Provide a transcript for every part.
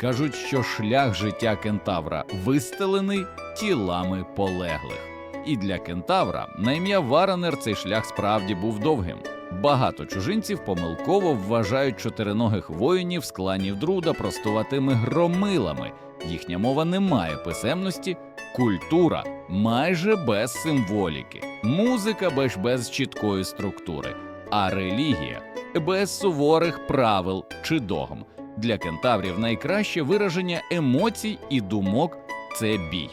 Кажуть, що шлях життя кентавра вистелений тілами полеглих. І для кентавра на ім'я Варанер цей шлях справді був довгим. Багато чужинців помилково вважають чотириногих воїнів з кланів Друда простуватими громилами. Їхня мова не має писемності, культура майже без символіки, музика без, без чіткої структури, а релігія без суворих правил чи догм. Для кентаврів найкраще вираження емоцій і думок це бій.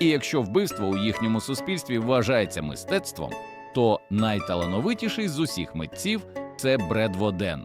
І якщо вбивство у їхньому суспільстві вважається мистецтвом, то найталановитіший з усіх митців це Бредводен.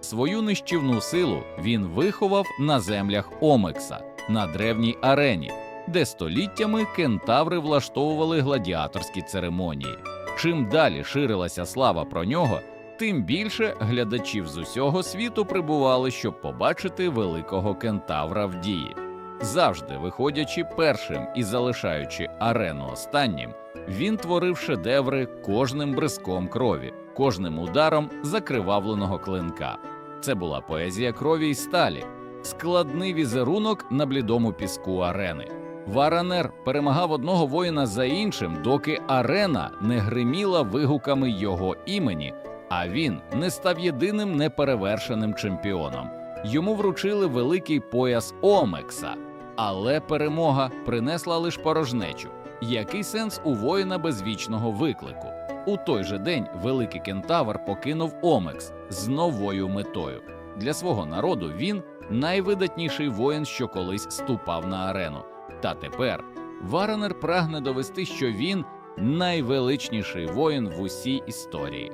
Свою нищівну силу він виховав на землях Омекса на древній арені, де століттями кентаври влаштовували гладіаторські церемонії. Чим далі ширилася слава про нього, тим більше глядачів з усього світу прибували, щоб побачити великого кентавра в дії. Завжди виходячи першим і залишаючи арену останнім, він творив шедеври кожним бризком крові, кожним ударом закривавленого клинка. Це була поезія крові й сталі, складний візерунок на блідому піску арени. Варанер перемагав одного воїна за іншим, доки арена не гриміла вигуками його імені, а він не став єдиним неперевершеним чемпіоном. Йому вручили великий пояс Омекса, але перемога принесла лише порожнечу. Який сенс у воїна без вічного виклику? У той же день великий кентавр покинув Омекс з новою метою. Для свого народу він найвидатніший воїн, що колись ступав на арену. Та тепер Варанер прагне довести, що він найвеличніший воїн в усій історії.